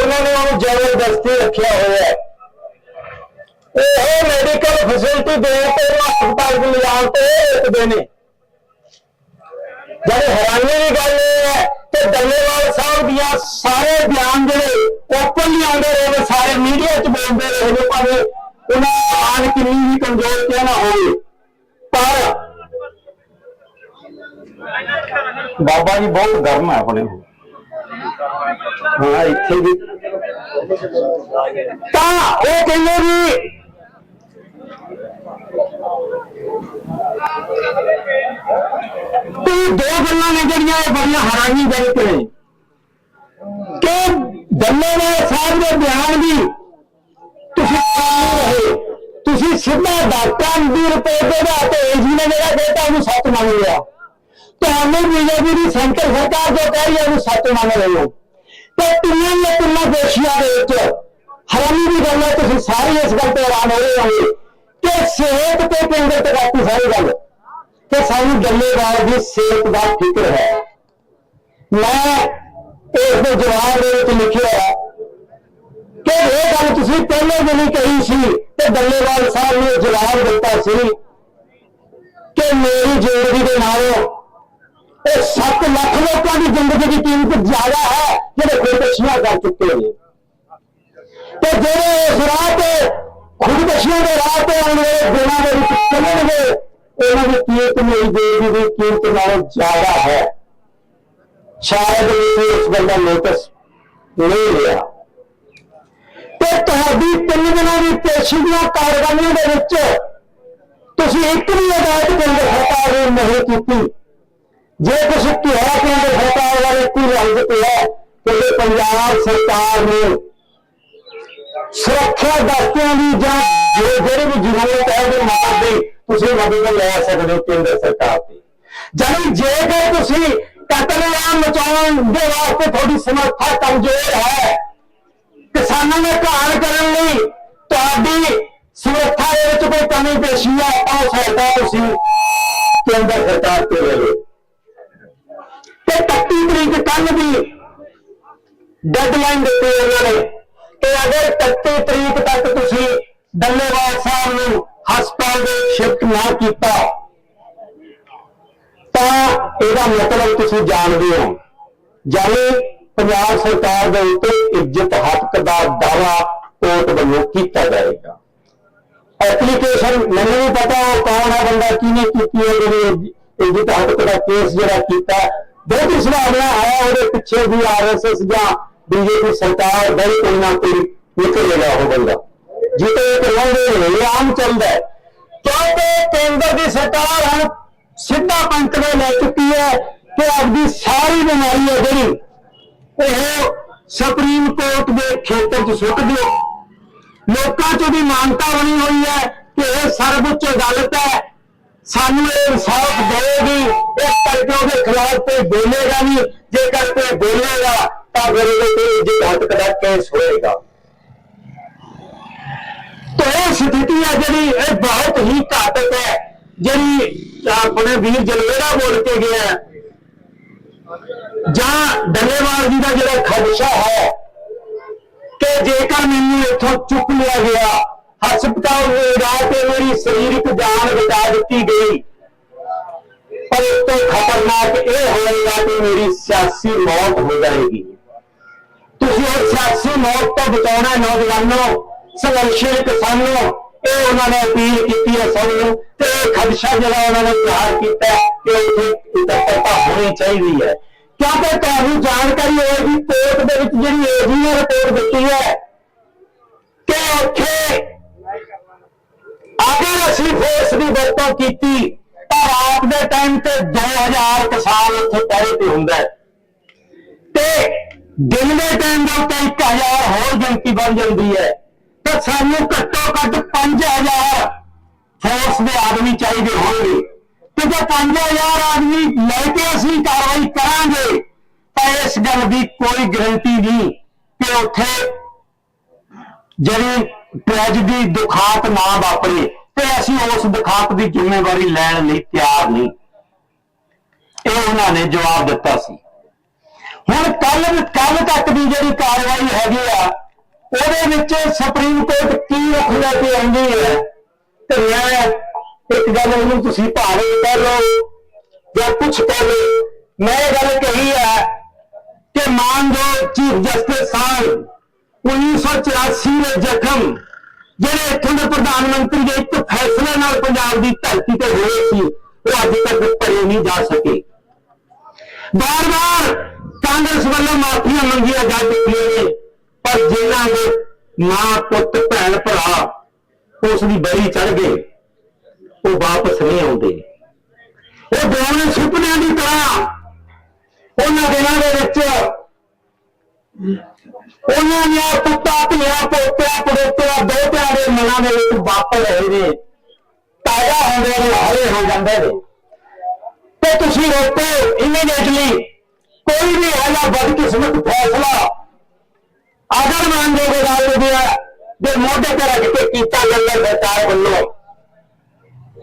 ਉਹਨਾਂ ਨੇ ਉਹਨੂੰ ਜ਼ਬਰਦਸਤੀ ਰੱਖਿਆ ਹੋਇਆ ਹੈ। ਉਹ ਮੈਡੀਕਲ ਫੈਸਿਲਿਟੀ ਦੇ ਕੇ ਹਸਪਤਾਲ ਵਿੱਚ ਲਿਜਾਣ ਤੇ ਰੁਕਦੇ ਨੇ। ਜਿਹੜੀ ਹੈਰਾਨੀ ਦੀ ਗੱਲ ਇਹ ਹੈ ਕਿ ਡੱਲੇਵਾਲ ਸਾਹਿਬ ਦੀਆਂ ਸਾਰੇ ਬਿਆਨ ਜਿਹੜੇ ਓਪਨਲੀ ਆਉਂਦੇ ਰਹੇ ਨੇ, ਸਾਰੇ ਮੀਡੀਆ 'ਚ ਬੋਲਦੇ ਰਹੇ ਨੇ, ਭਾਵੇਂ ਉਹਨਾਂ ਆਣ ਕਿੰਨੀ ਵੀ ਕਮਜ਼ੋਰ ਕਿਉਂ ਨਾ ਹੋਵੇ। ਪਰ ਬਾਬਾ ਜੀ, ਬਹੁਤ ਗਰਮ ਹੈ ਆਪਣੇ ਹਾਂ, ਇੱਥੇ ਵੀ। ਤਾਂ ਉਹ ਕਹਿੰਦੇ ਵੀ ਤੇ ਦੋ ਗੱਲਾਂ ਨੇ ਜਿਹੜੀਆਂ ਇਹ ਬੜੀਆਂ ਹੈਰਾਨੀ ਜਨਕ ਨੇ। ਕਿ ਦੱਲੇਵਾਲ ਸਾਹਿਬ ਦੇ ਬਿਆਨ ਵੀ ਤੁਸੀਂ ਰਹੇ ਤੁਸੀਂ ਸਿੱਧਾ ਡਾਕਟਰਾਂ ਦੀ ਰਿਪੋਰਟ ਦੇ ਆਧਾਰ ਤੇ ਏਜੀ ਨੇ ਜਿਹੜਾ ਕਹਿਤਾ ਉਹਨੂੰ ਸੱਚ ਮੰਨ ਲਿਆ। ਤੁਹਾਨੂੰ ਬੀਜੇਪੀ ਦੀ ਸੈਂਟਰ ਸਰਕਾਰ ਜੋ ਕਹਿ ਰਹੀ ਹੈ ਉਹਨੂੰ ਸੱਚ ਮੰਨ ਰਹੇ ਹੋ ਤੇ ਤਿੰਨਾਂ ਨੇ ਤਿੰਨਾਂ ਦੋਸ਼ੀਆਂ ਦੇ ਵਿੱਚ ਹੈਰਾਨੀ ਦੀ ਗੱਲ ਹੈ ਤੁਸੀਂ ਸਾਰੇ ਇਸ ਗੱਲ ਤੇ ਹੈਰਾਨ ਹੋ ਰਹੇ ਹੋਗੇ ਕਿ ਸਿਹਤ ਤੇ ਕੇਂਦਰ ਤੇ ਕਰਤੀ ਸਾਰੀ ਗੱਲ ਕਿ ਸਾਨੂੰ ਡੱਲੇਵਾਲ ਦੀ ਸਿਹਤ ਦਾ ਫਿਕਰ ਹੈ ਮੈਂ ਇਸ ਦੇ ਜਵਾਬ ਦੇ ਵਿੱਚ ਲਿਖਿਆ ਹੈ ਕਿ ਇਹ ਗੱਲ ਤੁਸੀਂ ਪਹਿਲੇ ਦਿਨ ਹੀ ਕਹੀ ਸੀ ਤੇ ਡੱਲੇਵਾਲ ਸਾਹਿਬ ਨੇ ਜਵਾਬ ਦਿੱਤਾ ਸੀ ਕਿ ਮੇਰੀ ਜ਼ਿੰਦਗੀ ਦੇ ਨਾਲੋਂ ਇਹ 7 ਲੱਖ ਲੋਕਾਂ ਦੀ ਜ਼ਿੰਦਗੀ ਦੀ ਕੀਮਤ ਜ਼ਿਆਦਾ ਹੈ ਜਿਹੜੇ ਖੁਦਕਸ਼ੀਆਂ ਕਰ ਚੁੱਕੇ ਨੇ ਤੇ ਜਿਹੜੇ ਇਸ ਰਾਹ ਤੇ ਖੁਦਕਸ਼ੀਆਂ ਦੇ ਰਾਹ ਤੇ ਆਉਣ ਵਾਲੇ ਦਿਨਾਂ ਦੇ ਵਿੱਚ ਚੱਲਣਗੇ ਉਹਨਾਂ ਦੀ ਕੀਮਤ ਮੇਰੀ ਜ਼ਿੰਦਗੀ ਦੀ ਕੀਮਤ ਨਾਲੋਂ ਜ਼ਿਆਦਾ ਹੈ ਸ਼ਾਇਦ ਤੁਸੀਂ ਇਸ ਗੱਲ ਦਾ ਨੋਟਿਸ ਨਹੀਂ ਲਿਆ ਤੇ ਤੁਹਾਡੀ ਤਿੰਨ ਦਿਨਾਂ ਦੀ ਪੇਸ਼ੀ ਦੀਆਂ ਕਾਰਵਾਈਆਂ ਦੇ ਵਿੱਚ ਤੁਸੀਂ ਇੱਕ ਵੀ ਅਦਾਲਤ ਕੇਂਦਰ ਸਰਕਾਰ ਨੇ ਨਹੀਂ ਕੀਤੀ ਜੇ ਕੁਝ ਕਿਹਾ ਕੇਂਦਰ ਸਰਕਾਰ ਵਾਲੇ ਕੋਈ ਰੰਗ ਪਿਆ ਕਿ ਪੰਜਾਬ ਸਰਕਾਰ ਨੇ ਸੁਰੱਖਿਆ ਦਸਤਿਆਂ ਦੀ ਜਾਂ ਜੋ ਜਿਹੜੇ ਵੀ ਜ਼ਰੂਰਤ ਹੈ, ਉਹਦੇ ਮਦਦ ਤੁਸੀਂ ਮਦਦ ਲੈ ਸਕਦੇ ਹੋ ਕੇਂਦਰ ਸਰਕਾਰ ਦੀ। ਜਾਨੀ ਜੇਕਰ ਤੁਸੀਂ ਕਤਲੇਆਮ ਮਚਾਉਣ ਦੇ ਵਾਸਤੇ ਤੁਹਾਡੀ ਸਮਰੱਥਾ ਕਮਜ਼ੋਰ ਹੈ, ਕਿਸਾਨਾਂ ਦਾ ਘਾਣ ਕਰਨ ਲਈ ਤੁਹਾਡੀ ਸਮਰੱਥਾ ਦੇ ਵਿੱਚ ਕੋਈ ਕਮੀ ਪੇਸ਼ੀ ਹੈ ਤਾਂ ਉਹ ਸਹਾਇਤਾ ਤੁਸੀਂ ਕੇਂਦਰ ਸਰਕਾਰ ਤੋਂ ਲੈ ਲਓ। ਤੇ 31 ਤਰੀਕ ਕੱਲ ਦੀ ਡੈਡਲਾਈਨ ਦਿੱਤੀ ਉਹਨਾਂ ਨੇ ਕਿ ਅਗਰ 31 ਤਰੀਕ ਤੱਕ ਤੁਸੀਂ ਡੱਲੇਵਾਲ ਸਾਹਿਬ ਨੂੰ ਹਸਪਤਾਲ ਦੇ ਸ਼ਿਫਟ ਨਾ ਕੀਤਾ, ਤਾਂ ਇਹਦਾ ਮਤਲਬ ਤੁਸੀਂ ਜਾਣਦੇ ਹੋ। ਜਾਨੀ ਪੰਜਾਬ ਸਰਕਾਰ ਦੇ ਉੱਤੇ ਇੱਜ਼ਤ ਹੱਕ ਦਾ ਦਾਵਾ ਕੋਰਟ ਵੱਲੋਂ ਕੀਤਾ ਜਾਏਗਾ। ਐਪਲੀਕੇਸ਼ਨ ਮੈਨੂੰ ਵੀ ਪਤਾ ਉਹ ਕੌਣ ਹੈ, ਬੰਦਾ ਕਿਹਨੇ ਕੀਤੀ ਹੈ, ਜਿਹੜੀ ਇੱਜ਼ਤ ਹੱਕ ਦਾ ਕੇਸ ਜਿਹੜਾ ਕੀਤਾ ਬਹੁਤ ਸੁਭਾਵਨਾ ਆਇਆ ਉਹਦੇ ਪਿੱਛੇ ਵੀ ਆਰਐਸਐਸ ਜਾਂ ਬੀਜੇਪੀ ਸਰਕਾਰ ਦਾ ਕੋਈ ਨਾ ਕੋਈ ਨਿਕਲੇਗਾ ਉਹ ਬੰਦਾ। ਜਿੱਤੇ ਇੱਕ ਨੇ ਆਮ ਚੱਲਦਾ ਕਿਉਂਕਿ ਕੇਂਦਰ ਦੀ ਸਰਕਾਰ ਹੁਣ ਸਿੱਧਾ ਪੰਥ ਦੇ ਲੈ ਚੁੱਕੀ ਹੈ ਕਿ ਆਪਦੀ ਸਾਰੀ ਬਿਮਾਰੀ ਹੈ ਜਿਹੜੀ, ਉਹ ਸੁਪਰੀਮ ਕੋਰਟ ਦੇ ਖੇਤਰ 'ਚ ਸੁੱਟ ਦਿਓ। ਲੋਕਾਂ 'ਚ ਵੀ ਮਾਨਤਾ ਬਣੀ ਹੋਈ ਹੈ ਕਿ ਇਹ ਸਰਵਉੱਚ ਅਦਾਲਤ ਹੈ। ਸਾਨੂੰ ਇਹ ਇਨਸਾਫ ਦੇਵੇਗੀ, ਇਸ ਕਰਕੇ ਉਹਦੇ ਖਿਲਾਫ ਕੋਈ ਬੋਲੇਗਾ ਨਹੀਂ। ਜੇਕਰ ਕੋਈ ਬੋਲੇਗਾ, ਤਾਂ ਫਿਰ ਉਹਦੇ ਤੇ ਇੱਜ਼ਤ ਹੱਕ ਦਾ ਕੇਸ ਹੋਏਗਾ। ਤੇ ਇਹ ਸਥਿਤੀ ਹੈ ਜਿਹੜੀ ਇਹ ਬਹੁਤ ਹੀ ਘਾਤਕ ਹੈ, ਜਿਹੜੀ ਆਪਣੇ ਵੀਰ ਜਲਵੇਰਾ ਬੋਲ ਕੇ ਗਿਆ ਜਾਂ ਡੱਲੇਵਾਲ ਜੀ ਦਾ ਜਿਹੜਾ ਖਦਸ਼ਾ ਹੈ, ਕਿ ਜੇਕਰ ਮੈਨੂੰ ਇੱਥੋਂ ਚੁੱਕ ਲਿਆ ਗਿਆ ਹਸਪਤਾਲ ਦੇ ਰਾਹ ਤੇ ਮੇਰੀ ਸਰੀਰਕ ਜਾਨ ਬਚਾ ਦਿੱਤੀ ਗਈ। ਪਰ ਇਸ ਤੋਂ ਖਤਰਨਾਕ ਇਹ ਹੋਏਗਾ ਕਿ ਮੇਰੀ ਸਿਆਸੀ ਮੌਤ ਹੋ ਜਾਏਗੀ। ਤੁਸੀਂ ਉਹ ਸਿਆਸੀ ਮੌਤ ਤੋਂ ਬਚਾਉਣਾ ਨੌਜਵਾਨੋ, ਸੰਘਰਸ਼ੀਲ ਕਿਸਾਨੋ, ਇਹ ਉਹਨਾਂ ਨੇ ਅਪੀਲ ਕੀਤੀ ਹੈ ਸਭ ਨੂੰ ਤੇ ਇਹ ਖਦਸ਼ਾ ਜਿਹੜਾ ਉਹਨਾਂ ਨੇ ਜ਼ਾਹਰ ਕੀਤਾ ਕਿ ਉੱਥੇ ਇਕੱਤਰਤਾ ਹੋਣੀ ਚਾਹੀਦੀ ਹੈ। ਕਿਉਂਕਿ ਤੁਹਾਨੂੰ ਜਾਣਕਾਰੀ ਹੋਏਗੀ, ਕੋਰਟ ਦੇ ਵਿੱਚ ਜਿਹੜੀ ਏਜੀ ਨੇ ਰਿਪੋਰਟ ਦਿੱਤੀ ਹੈ ਕਿ ਉੱਥੇ ਅਗਰ ਅਸੀਂ ਫੋਰਸ ਦੀ ਵਰਤੋਂ ਕੀਤੀ, ਤਾਂ ਰਾਤ ਦੇ ਟਾਈਮ ਤੇ 2000 ਕਿਸਾਨ ਉੱਥੇ ਪਹਿਰੇ ਤੇ ਹੁੰਦਾ ਤੇ ਦਿਨ ਦੇ ਟਾਈਮ ਦੇ ਉੱਤੇ 1000 ਹੋਰ ਗਿਣਤੀ ਬਣ ਜਾਂਦੀ ਹੈ। ਤੇ ਸਾਨੂੰ ਘੱਟੋ ਘੱਟ 5000 ਫੋਰਸ ਦੇ ਆਦਮੀ ਚਾਹੀਦੇ ਹੋਣਗੇ। ਤੇ ਜੇ 5000 ਆਦਮੀ ਲੈ ਕੇ ਅਸੀਂ ਕਾਰਵਾਈ ਕਰਾਂਗੇ, ਤਾਂ ਇਸ ਗੱਲ ਦੀ ਕੋਈ ਗਰੰਟੀ ਨਹੀਂ ਕਿ ਉੱਥੇ ਜਿਹੜੀ ਟ੍ਰੈਜਡੀ ਦੁਖਾਤ ਨਾ ਵਾਪਰੇ ਤੇ ਅਸੀਂ ਉਸ ਦੁਖਾਤ ਦੀ ਜ਼ਿੰਮੇਵਾਰੀ ਲੈਣ ਲਈ ਤਿਆਰ ਨਹੀਂ। ਇਹ ਉਹਨਾਂ ਨੇ ਜਵਾਬ ਦਿੱਤਾ ਸੀ। ਹੁਣ ਕੱਲ ਕੱਲ ਤੱਕ ਦੀ ਜਿਹੜੀ ਕਾਰਵਾਈ ਹੈਗੀ ਆ, ਉਹਦੇ ਵਿੱਚ ਸੁਪਰੀਮ ਕੋਰਟ ਕੀ ਰੱਖ ਲੈ ਕੇ ਆਉਂਦੀ ਹੈ? ਤੇ ਮੈਂ ਇੱਕ ਗੱਲ ਉਹਨੂੰ ਤੁਸੀਂ ਭਾਵੇਂ ਕਰ ਲਓ ਜਾਂ ਕੁਝ ਕਰ ਲਓ। ਮੈਂ ਇਹ ਗੱਲ ਕਹੀ ਹੈ ਕਿ ਮਾਨਯੋਗ ਚੀਫ ਜਸਟਿਸ ਸਾਹਿਬ 1984 ਦੇ ਜ਼ਖਮ ਜਿਹੜੇ ਇੱਥੋਂ ਦੇ ਪ੍ਰਧਾਨ ਮੰਤਰੀ ਦੇ ਇੱਕ ਫੈਸਲੇ ਨਾਲ ਪੰਜਾਬ ਦੀ ਧਰਤੀ ਤੇ ਹੋਏ ਸੀ, ਉਹ ਅੱਜ ਤੱਕ ਭਰੇ ਨਹੀਂ ਜਾ ਸਕੇ। ਬਾਰ-ਬਾਰ ਕਾਂਗਰਸ ਵੱਲੋਂ ਮਾਫੀਆਂ ਮੰਗੀਆਂ ਜਾ ਚੁੱਕੀਆਂ ਨੇ, ਪਰ ਜਿਨ੍ਹਾਂ ਦੇ ਮਾਂ, ਪੁੱਤ, ਭੈਣ, ਭਰਾ ਉਸ ਦੀ ਬਲੀ ਚੜ ਗਏ, ਉਹ ਵਾਪਸ ਨਹੀਂ ਆਉਂਦੇ। ਉਹ ਦੋਵੇਂ ਸੁਪਨਿਆਂ ਦੀ ਤਰ੍ਹਾਂ ਉਹਨਾਂ ਦਿਨਾਂ ਦੇ ਵਿੱਚ ਉਹਨਾਂ ਦੀਆਂ ਪੁੱਤਾਂ ਧੀਆਂ ਪੋਤਿਆਂ ਪੜੋਤਿਆਂ ਦੋਤਿਆਂ ਦੇ ਮਨਾਂ ਦੇ ਵਿੱਚ ਵਾਪਰ ਰਹੇ ਨੇ। ਤਾਜ਼ਾ ਹੁੰਦੇ ਨੇ, ਹਰੇ ਹੋ ਜਾਂਦੇ ਨੇ। ਤੇ ਤੁਸੀਂ ਰੋਕੋ ਇਮੀਡੀਏਟਲੀ ਕੋਈ ਵੀ ਐਨਾ ਬਦਕਿਸਮਤ ਫੈਸਲਾ ਅਗਰ ਮੰਨੋਗੇ ਅਦਾਲਤ ਦੇ ਜੇ ਮੋਢੇ ਤੇ ਰੱਖ ਕੇ ਕੀਤਾ ਜਾਂਦਾ ਸਰਕਾਰ ਵੱਲੋਂ,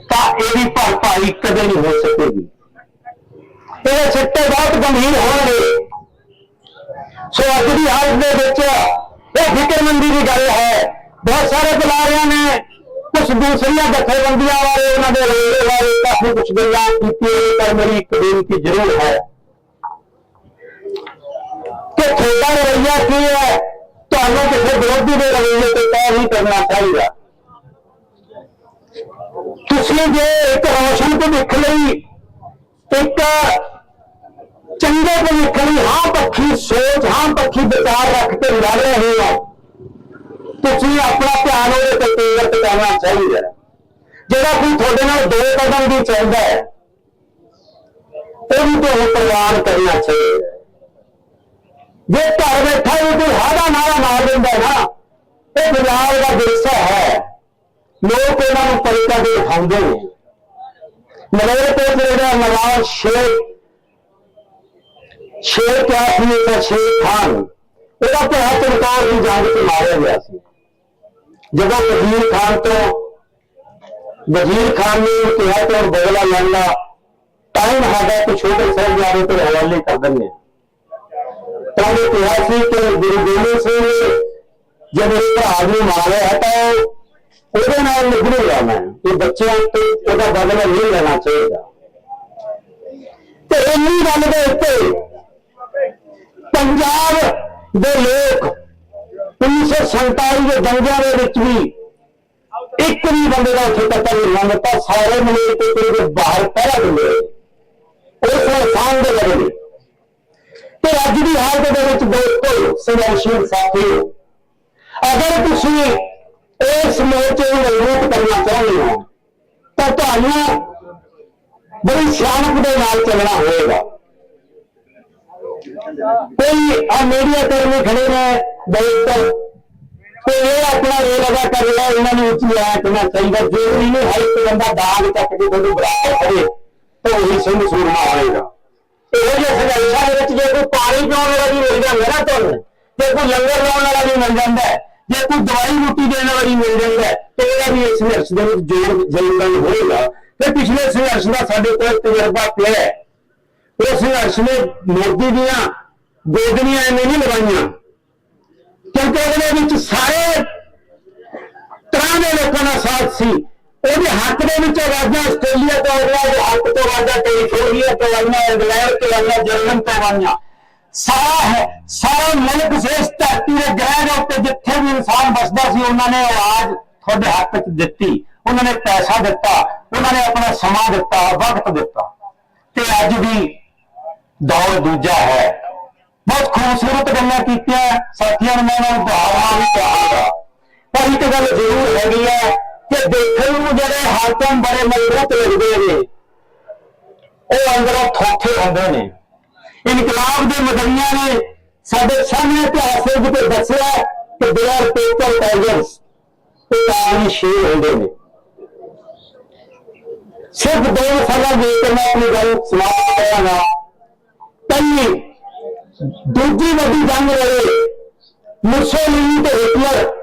ਤਾਂ ਇਹਦੀ ਭਰਪਾਈ ਕਦੇ ਨਹੀਂ ਹੋ ਸਕੇਗੀ। ਇਹ ਸਿੱਟੇ ਬਹੁਤ ਗੰਭੀਰ ਹੋਣਗੇ। ਸੋ ਅੱਜ ਦੀ ਹਾਲਤ ਦੇ ਵਿੱਚ ਇਹ ਫਿਕਰਮੰਦੀ ਦੀ ਗੱਲ ਹੈ ਬਹੁਤ ਸਾਰੇ ਬੁਲਾਰਿਆਂ ਨੇ ਕੁਝ ਦੂਸਰੀਆਂ ਜਥੇਬੰਦੀਆਂ ਵਾਲੇ ਉਹਨਾਂ ਦੇ ਰੋਲੇ ਵਾਲੇ ਕਾਫੀ ਕੁਝ ਗੱਲਾਂ ਕੀਤੀਆਂ ਪਰ ਮੇਰੀ ਇੱਕ ਬੇਨਤੀ ਜ਼ਰੂਰ ਹੈ ਕਿ ਤੁਹਾਡਾ ਰਵੱਈਆ ਕੀ ਹੈ ਤੁਹਾਨੂੰ ਕਿਸੇ ਵਿਰੋਧੀ ਦੇ ਰਵੱਈਏ ਤੇ ਤੈਅ ਨਹੀਂ ਕਰਨਾ ਚਾਹੀਦਾ ਤੁਸੀਂ ਜੇ ਇੱਕ ਰੋਸ਼ਨ ਭਵਿੱਖ ਲਈ ਇੱਕ ਚੰਗੇ ਭਵਿੱਖ ਲਈ ਹਾਂ ਪੱਖੀ ਸੋਚ, ਹਾਂ ਪੱਖੀ ਵਿਚਾਰ ਰੱਖ ਕੇ ਲੜ ਰਹੇ ਹੋ। ਤੁਸੀਂ ਆਪਣਾ ਧਿਆਨ ਉਹਦੇ ਤੇ ਕੇਂਦਰਿਤ ਕਰਨਾ ਚਾਹੀਦਾ ਜਿਹੜਾ ਕੋਈ ਤੁਹਾਡੇ ਨਾਲ ਦੋ ਕਦਮ ਵੀ ਚੱਲਦਾ ਹੈ ਉਹ ਵੀ ਤੁਹਾਨੂੰ ਪ੍ਰਵਾਨ ਕਰਨਾ ਚਾਹੀਦਾ ਜੇ ਘਰ ਬੈਠਾ ਵੀ ਕੋਈ ਹਾਦਾ ਨਾਰਾ ਮਾਰ ਦਿੰਦਾ ਨਾ, ਇਹ ਪੰਜਾਬ ਦਾ ਵਿਰਸਾ ਹੈ। ਲੋਕ ਇਹਨਾਂ ਨੂੰ ਪਰਿਕਾ ਦੇ ਦਿਖਾਉਂਦੇ ਨੇ। ਮਲੇਰ ਤੇ ਜਿਹੜਾ ਨਵਾਜ਼ ਸ਼ੇਖ ਸ਼ੇਰ ਕਾਫੀ ਦਾ ਸ਼ੇਰ ਖਾਨ। ਉਹਦਾ ਭਰਾ ਚਮਕੌਰ ਦੀ ਜੰਗ ਤੇ ਮਾਰਿਆ ਗਿਆ ਸੀ। ਜਦੋਂ ਵਜ਼ੀਰ ਖਾਨ ਤੋਂ, ਵਜ਼ੀਰ ਖਾਨ ਨੇ ਕਿਹਾ ਕਿ ਹੁਣ ਬਦਲਾ ਲੈਣ ਟਾਈਮ ਹੈਗਾ ਕਿ ਛੋਟੇ ਸਾਹਿਬਜ਼ਾਦੇ ਤੇ ਹਵਾਲੇ ਕਰ ਦਿੰਦੇ ਤਾਂ ਉਹ ਕਿਹਾ ਸੀ ਕਿ ਗੁਰੂ ਗੋਬਿੰਦ ਸਿੰਘ ਨੇ ਜਦ ਇਸ ਭਰਾ ਨੂੰ ਮਾਰਿਆ ਹੈ, ਤਾਂ ਉਹਦੇ ਨਾਲ ਨਿਭੜੇਗਾ ਮੈਂ ਇਹ ਬੱਚਿਆਂ ਤੋਂ ਉਹਦਾ ਬਦਲਾ ਨਹੀਂ ਲੈਣਾ ਚਾਹੀਦਾ। ਤੇ ਇੰਨੀ ਗੱਲ ਦੇ ਉੱਤੇ ਪੰਜਾਬ ਦੇ ਲੋਕ 1947 ਦੇ ਦੰਗਿਆਂ ਦੇ ਵਿੱਚ ਵੀ ਇੱਕ ਵੀ ਬੰਦੇ ਦਾ ਉੱਥੇ ਕਤਲ ਨਹੀਂ ਹੋਇਆ ਤਾਂ ਸਾਰੇ ਮਿਲੇ ਤੇ ਕੋਈ ਬਾਹਰ ਪਹਿਰਾ ਦਿੰਦੇ ਉਸ ਇਨਸਾਨ ਦੇ ਬਦਲੇ ਤੇ ਅੱਜ ਦੀ ਹਾਲਤ ਦੇ ਵਿੱਚ ਦੋਸਤੋ ਸੰਘਰਸ਼ੀਲ ਸਾਥੀਓ, ਅਗਰ ਤੁਸੀਂ ਇਸ ਮੋਰਚੇ ਨੂੰ ਮਜ਼ਬੂਤ ਕਰਨਾ ਚਾਹੁੰਦੇ ਹੋ, ਤਾਂ ਤੁਹਾਨੂੰ ਬੜੀ ਸਿਆਣਪ ਦੇ ਨਾਲ ਚੱਲਣਾ ਹੋਏਗਾ ਕੋਈ ਆ ਮੀਡੀਆ ਕਰਮੀ ਖੜੇ ਨੇ ਦੋਸਤੋ ਕੋਈ ਇਹ ਆਪਣਾ ਇਹ ਲਗਾ ਕਰ ਲਿਆ ਇਹਨਾਂ ਨੂੰ ਉੱਚੀ ਆਇਆ ਕਰਨਾ ਚਾਹੀਦਾ ਜ਼ਰੂਰੀ ਨਹੀਂ, ਹਰ ਇੱਕ ਬੰਦਾ ਦਾਗ ਚੱਕ ਕੇ ਤੁਹਾਨੂੰ ਬਰਾਬਰ ਕਰੇ, ਤਾਂ ਉਹੀ ਸਿੰਘ ਸੂਰਮਾ ਹੋਏਗਾ ਇਹੋ ਜਿਹੇ ਸੰਘਰਸ਼ਾਂ ਦੇ ਵਿੱਚ ਜੇ ਕੋਈ ਪਾਣੀ ਪਿਆਉਣ ਵਾਲਾ ਵੀ ਮਿਲ ਜਾਂਦਾ ਨਾ ਤੁਹਾਨੂੰ, ਜੇ ਕੋਈ ਲੰਗਰ ਲਾਉਣ ਵਾਲਾ ਵੀ ਮਿਲ ਜਾਂਦਾ ਜੇ ਕੋਈ ਦਵਾਈ ਬੂਟੀ ਦੇਣ ਵਾਲਾ ਵੀ ਮਿਲ ਜਾਂਦਾ ਤੇ ਇਹਦਾ ਵੀ ਇਸ ਸੰਘਰਸ਼ ਦੇ ਵਿੱਚ ਜੋੜ ਜ਼ਰੂਰ ਹੋਏਗਾ। ਤੇ ਪਿਛਲੇ ਸੰਘਰਸ਼ ਦਾ ਸਾਡੇ ਕੋਲ ਤਜਰਬਾ ਪਿਆ ਹੈ। ਉਹ ਸੰਘਰਸ਼ ਨੇ ਮੋਦੀ ਦੀਆਂ ਗੋਦਨੀਆਂ ਐਵੇਂ ਨਹੀਂ ਲਗਾਈਆਂ ਕਿਉਂਕਿ ਉਹਦੇ ਵਿੱਚ ਸਾਰੇ ਤਰ੍ਹਾਂ ਦੇ ਲੋਕਾਂ ਦਾ ਸਾਥ ਸੀ। ਉਹਦੇ ਹੱਕ ਦੇ ਵਿੱਚ ਆਵਾਜ਼ਾਂ ਆਸਟ੍ਰੇਲੀਆ ਤੋਂ ਆਈਆਂ, ਉਹਦੇ ਹੱਕ ਤੋਂ ਆਵਾਜ਼ਾਂ ਕੈਲੀਫੋਰਨੀਆ ਤੋਂ ਆਈਆਂ, ਇੰਗਲੈਂਡ ਤੋਂ ਆਈਆਂ, ਜਰਮਨ ਤੋਂ ਆਈਆਂ। ਸਾਰਾ ਹੈ, ਸਾਰਾ ਮੁਲਕ ਇਸ ਧਰਤੀ ਦੇ ਗ੍ਰਹਿ ਦੇ ਉੱਤੇ ਜਿੱਥੇ ਵੀ ਇਨਸਾਨ ਵੱਸਦਾ ਸੀ, ਉਹਨਾਂ ਨੇ ਆਵਾਜ਼ ਤੁਹਾਡੇ ਹੱਕ 'ਚ ਦਿੱਤੀ। ਉਹਨਾਂ ਨੇ ਪੈਸਾ ਦਿੱਤਾ, ਉਹਨਾਂ ਨੇ ਆਪਣਾ ਸਮਾਂ ਦਿੱਤਾ, ਵਕਤ ਦਿੱਤਾ। ਤੇ ਅੱਜ ਵੀ ਦੌਰ ਦੂਜਾ ਹੈ। ਬਹੁਤ ਖੂਬਸੂਰਤ ਗੱਲਾਂ ਕੀਤੀਆਂ ਸਾਥੀਆਂ ਨੇ, ਮੈਂ ਉਹਨਾਂ ਨੂੰ ਵੀ ਕਹਾਂਗਾ ਪਰ ਇੱਕ ਗੱਲ ਜ਼ਰੂਰ ਹੈਗੀ ਹੈ ਕਿ ਦੇਖਣ ਨੂੰ ਜਿਹੜੇ ਹਾਕਮ ਬੜੇ ਮਜ਼ਬੂਤ ਲੱਗਦੇ ਨੇ, ਉਹ ਅੰਦਰੋਂ ਥੋਥੇ ਹੁੰਦੇ ਨੇ। ਇਨਕਲਾਬ ਦੇ ਮਦਨੀਆਂ ਨੇ ਸਾਡੇ ਸਾਹਮਣੇ ਇਤਿਹਾਸ ਦੇ ਵਿੱਚ ਦੱਸਿਆ ਕਿ ਦੇ ਆਰ ਟਾਈਗਰਸ ਤੇ ਆਦਮੀ ਸ਼ੇਰ ਹੁੰਦੇ ਨੇ। ਸਿਰਫ ਦੋ ਸਾਲਾਂ ਦੇ ਵਿੱਚ ਮੈਂ ਆਪਣੀ ਗੱਲ ਸਮਾਪਤ ਕਰਾਂਗਾ ਪਹਿਲੀ ਦੂਜੀ ਵੱਡੀ ਜੰਗ ਵੇਲੇ ਮੁਸੋਲਿਨੀ ਤੇ ਹਿਟਲਰ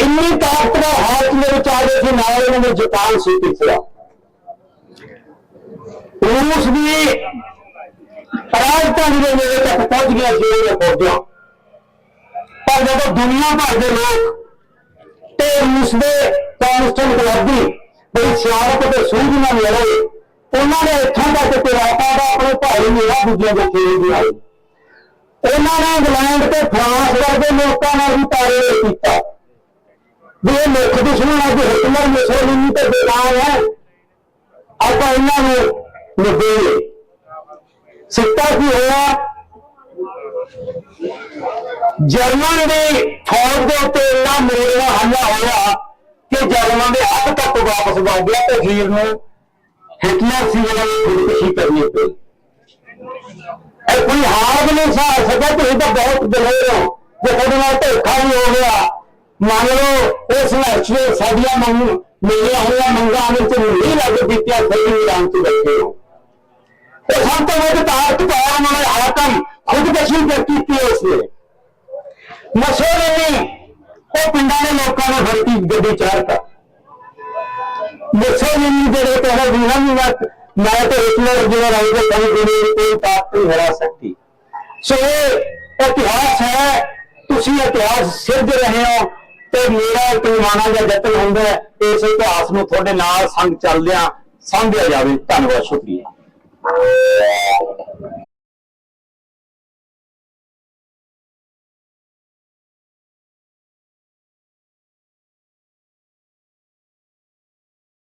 ਇੰਨੀ ਤਾਕਤਵਰ ਹਾਲਤ ਦੇ ਵਿੱਚ ਆ ਗਏ ਸੀ, ਨਾਲ ਇਹਨਾਂ ਦੇ ਜਾਪਾਨ ਸੀ ਪਿਛਲਾ ਰੂਸ ਦੀ ਰਾਜਧਾਨੀ ਦੇ ਨੇੜੇ ਤੱਕ ਪਹੁੰਚ ਗਿਆ ਸੀ ਇਹ ਫੌਜਾਂ। ਪਰ ਜਦੋਂ ਦੁਨੀਆ ਭਰ ਦੇ ਲੋਕ ਤੇ ਰੂਸ ਦੇ ਕੌਂਸਟੈਂਟਿਨੋਪਲ ਬੜੀ ਸਿਆਣਪ ਤੇ ਸੂਝ ਨਾਲ ਲੜੇ ਉਹਨਾਂ ਨੇ ਇੱਥੋਂ ਤੱਕ ਪਿਰਾਪਾ ਦਾ ਆਪਣੇ ਭਾਈ ਮੇਰਾ ਦੂਜਿਆਂ ਦੇ ਖੇਲ ਦੀ ਆਈ ਉਹਨਾਂ ਨੇ ਇੰਗਲੈਂਡ ਤੇ ਫਰਾਂਸ ਵਰਗੇ ਲੋਕਾਂ ਨਾਲ ਵੀ ਤਾਰੇ ਕੀਤਾ। ਵੀ ਇਹ ਮੁੱਖ ਦੁਸ਼ਮਣ ਅੱਜ ਹਿਟਲਰ ਮੁਸੋਲਿਨੀ ਤੇ ਬੇਕਾਰ ਹੈ। ਆਪਾਂ ਇਹਨਾਂ ਨੂੰ ਨਿਭੇਗੇ ਸਿੱਟਾ ਕੀ ਹੋਇਆ? ਜਰਮਨ ਦੀ ਫੌਜ ਦੇ ਉੱਤੇ ਇੰਨਾ ਮੋਰਨਾ ਹਮਲਾ ਹੋਇਆ ਕਿ ਜਰਮਨ ਦੇ ਹੱਥ ਤੱਕ ਵਾਪਸ ਵਗ ਗਿਆ ਤੇ ਅਖੀਰ ਨੂੰ ਹਿਟਲਰ ਸੀ ਜਿਹੜਾ ਉਹ ਖੁਦਕੁਸ਼ੀ ਕਰਨੀ ਪਈ ਇਹ ਕੋਈ ਹਾਰ ਨਹੀਂ ਸਾ ਸਕਦਾ ਤੁਸੀਂ ਤਾਂ ਬਹੁਤ ਦਲੇਰ ਹੋ ਜੇ ਤੁਹਾਡੇ ਨਾਲ ਧੋਖਾ ਵੀ ਹੋ ਗਿਆ ਮੰਨ ਲਓ ਉਸ ਸੰਘਰਸ਼ ਵਿੱਚ ਸਾਡੀਆਂ ਮੰਗ ਮੇਰੀਆਂ ਹੋਈਆਂ ਮੰਗਾਂ ਵਿੱਚ ਨਹੀਂ ਲੱਗ ਦਿੱਤੀਆਂ ਫਿਰ ਵੀ ਰਾਂ ਤੋਂ ਬੈਠੇ ਹੋ ਇਹ ਸਭ ਤੋਂ ਵੱਧ ਤਾਕਤ ਪਾਉਣ ਵਾਲੇ ਹਾਕਮ ਖੁਦਕਸ਼ੀ ਕਰ ਕੀਤੀ ਹੈ ਉਸਨੇ ਮਸੋਲਿਨੀ ਉਹ ਪਿੰਡਾਂ ਦੇ ਲੋਕਾਂ ਨੇ ਫੜਕੀ ਗੱਡੀ ਚਾੜਤਾ ਮੁਸੋਲਿਨੀ ਜਿਹੜੇ ਕਹਿੰਦੇ ਵੀ ਹਮ ਮਤ ਮੈਂ ਤੇ ਹਿਟਲਰ ਜਿਹੜਾ ਰਾਈ ਦੇ ਕਈ ਗੁਰੂ ਕੋਈ ਤਾਕਤ ਨਹੀਂ ਹਰਾ ਸਕਤੀ। ਸੋ ਇਹ ਇਤਿਹਾਸ ਹੈ, ਤੁਸੀਂ ਇਤਿਹਾਸ ਸਿਰਜ ਰਹੇ ਹੋ ਤੇ ਮੇਰਾ ਇੱਕ ਦਾ ਯਤਨ ਹੁੰਦਾ ਹੈ, ਇਸ ਇਤਿਹਾਸ ਨੂੰ ਤੁਹਾਡੇ ਨਾਲ ਸੰਗ ਚੱਲਦਿਆਂ ਸਮਝਿਆ ਜਾਵੇ। ਧੰਨਵਾਦ, ਸ਼ੁਕਰੀਆ।